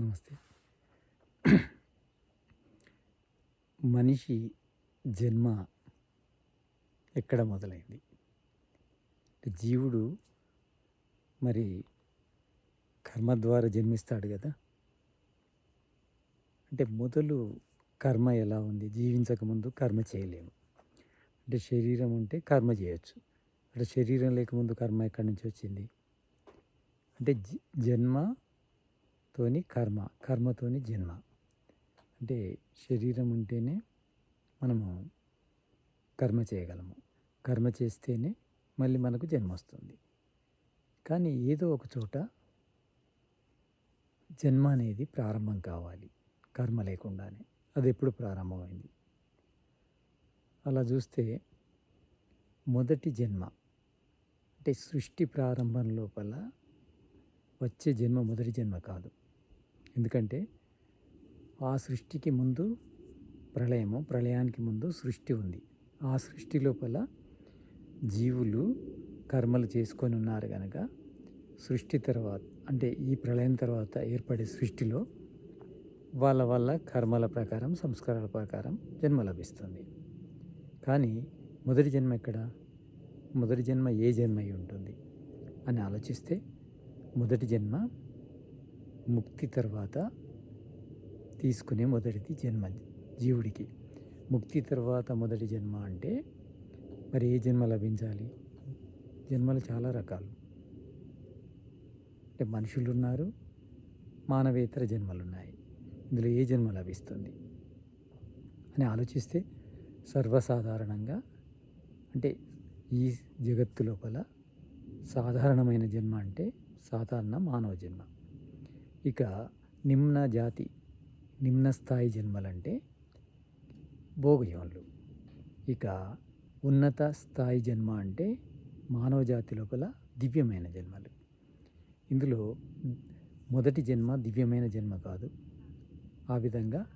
నమస్తే. మనిషి జన్మ ఎక్కడ మొదలైంది? జీవుడు మరి కర్మ ద్వారా జన్మిస్తాడు కదా? అంటే మొదలు కర్మ ఎలా ఉంది? జీవించకముందు కర్మ చేయలేము. అంటే శరీరం ఉంటే కర్మ చేయొచ్చు. అంటే శరీరం లేకముందు కర్మ ఎక్కడి నుంచి వచ్చింది? అంటే జ- తోని కర్మ కర్మతోని జన్మ. అంటే శరీరం ఉంటేనే మనము కర్మ చేయగలము. కర్మ చేస్తేనే మళ్ళీ మనకు జన్మ వస్తుంది. కానీ ఏదో ఒక చోట జన్మ అనేది ప్రారంభం కావాలి. కర్మ లేకుండానే. అది ఎప్పుడు ప్రారంభమైంది? అలా చూస్తే మొదటి జన్మ అంటే సృష్టి ప్రారంభం లోపల వచ్చే జన్మ మొదటి జన్మ కాదు. ఎందుకంటే ఆ సృష్టికి ముందు ప్రళయము ప్రళయానికి ముందు సృష్టి ఉంది. ఆ సృష్టి లోపల జీవులు కర్మలు చేసుకొని ఉన్నారు కనుక సృష్టి తర్వాత అంటే ఈ ప్రళయం తర్వాత ఏర్పడే సృష్టిలో వాళ్ళ వల్ల కర్మల ప్రకారం సంస్కారాల ప్రకారం జన్మ లభిస్తుంది. కానీ మొదటి జన్మ ఎక్కడ? మొదటి జన్మ ఏ జన్మ అయి ఉంటుంది అని ఆలోచిస్తే మొదటి జన్మ ముక్తి తర్వాత తీసుకునే మొదటిది జన్మ జీవుడికి. ముక్తి తర్వాత మొదటి జన్మ అంటే మరి ఏ జన్మ లభించాలి? జన్మలు చాలా రకాలు. అంటే మనుషులు ఉన్నారు మానవేతర జన్మలు ఉన్నాయి ఇందులో ఏ జన్మ లభిస్తుంది? అని ఆలోచిస్తే సర్వసాధారణంగా అంటే ఈ జగత్తు లోపల సాధారణమైన జన్మ అంటే సాధారణ మానవ జన్మ. ఇక నిమ్న జాతి నిమ్న స్థాయి జన్మలంటే భోగయోన్లు ఇక ఉన్నత స్థాయి జన్మ అంటే మానవ జాతి లోపల దివ్యమైన జన్మలు. ఇందులో మొదటి జన్మ దివ్యమైన జన్మ కాదు. ఆ విధంగా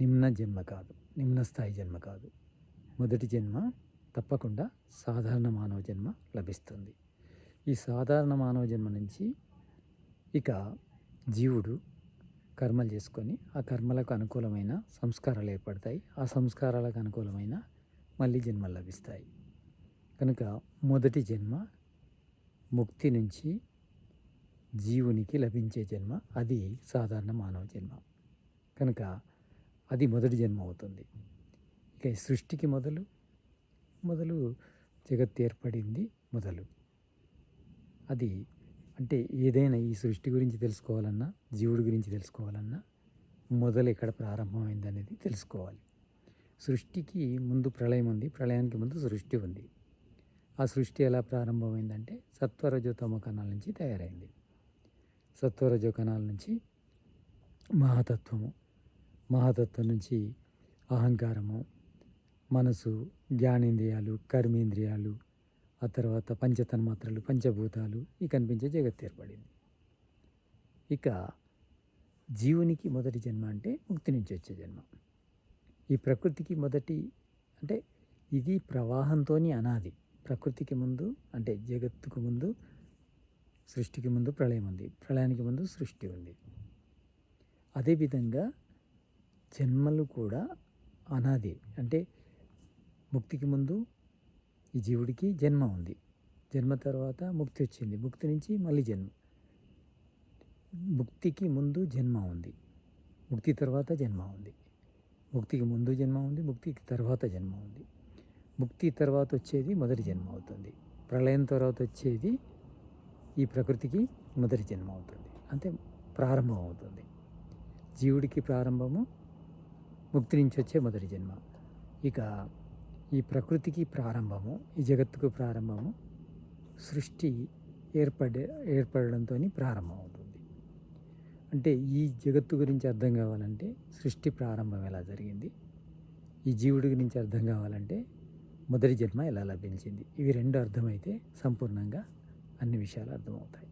నిమ్న జన్మ కాదు నిమ్న స్థాయి జన్మ కాదు. మొదటి జన్మ తప్పకుండా సాధారణ మానవ జన్మ లభిస్తుంది. ఈ సాధారణ మానవ జన్మ నుంచి ఇక జీవుడు కర్మలు చేసుకొని ఆ కర్మలకు అనుకూలమైన సంస్కారాలు ఏర్పడతాయి. ఆ సంస్కారాలకు అనుకూలమైన మళ్ళీ జన్మలు లభిస్తాయి. కనుక మొదటి జన్మ ముక్తి నుంచి జీవునికి లభించే జన్మ అది సాధారణ మానవ జన్మ. కనుక అది మొదటి జన్మ అవుతుంది. ఇక సృష్టికి మొదలు మొదలు జగత్ ఏర్పడింది మొదలు. అది అంటే ఏదైనా ఈ సృష్టి గురించి తెలుసుకోవాలన్నా జీవుడి గురించి తెలుసుకోవాలన్నా మొదలు ఎక్కడ ప్రారంభమైంది అనేది తెలుసుకోవాలి. సృష్టికి ముందు ప్రళయం ఉంది ప్రళయానికి ముందు సృష్టి ఉంది. ఆ సృష్టి ఎలా ప్రారంభమైందంటే సత్వరజోతమ కణాల నుంచి తయారైంది. సత్వరజో కణాల నుంచి మహాతత్వము మహాతత్వం నుంచి అహంకారము మనసు జ్ఞానేంద్రియాలు కర్మేంద్రియాలు ఆ తర్వాత పంచతన్మాత్రలు పంచభూతాలు ఈ కనిపించే జగత్ ఏర్పడింది. ఇక జీవునికి మొదటి జన్మ అంటే ముక్తి నుంచి వచ్చే జన్మ. ఈ ప్రకృతికి మొదటి అంటే ఇది ప్రవాహంతో అనాది. ప్రకృతికి ముందు అంటే జగత్తుకు ముందు సృష్టికి ముందు ప్రళయం ఉంది. ప్రళయానికి ముందు సృష్టి ఉంది. అదేవిధంగా జన్మలు కూడా అనాది. అంటే ముక్తికి ముందు ఈ జీవుడికి జన్మ ఉంది. జన్మ తర్వాత ముక్తి వచ్చింది. ముక్తి నుంచి మళ్ళీ జన్మ. ముక్తికి ముందు జన్మ ఉంది. ముక్తి తర్వాత జన్మ ఉంది. ముక్తికి ముందు జన్మ ఉంది. ముక్తికి తర్వాత జన్మ ఉంది. ముక్తి తర్వాత వచ్చేది మొదటి జన్మ అవుతుంది. ప్రళయం తర్వాత వచ్చేది ఈ ప్రకృతికి మొదటి జన్మ అవుతుంది. అంటే ప్రారంభం అవుతుంది. జీవుడికి ప్రారంభము ముక్తి నుంచి వచ్చే మొదటి జన్మ. ఇక ఈ ప్రకృతికి ప్రారంభము ఈ జగత్తుకు ప్రారంభము సృష్టి ఏర్పడే ఏర్పడడంతో ప్రారంభం అవుతుంది అంటే ఈ జగత్తు గురించి అర్థం కావాలంటే సృష్టి ప్రారంభం ఎలా జరిగింది ఈ జీవుడి గురించి అర్థం కావాలంటే మొదటి జన్మ ఎలా లభించింది ఇవి రెండు అర్థమైతే సంపూర్ణంగా అన్ని విషయాలు అర్థమవుతాయి.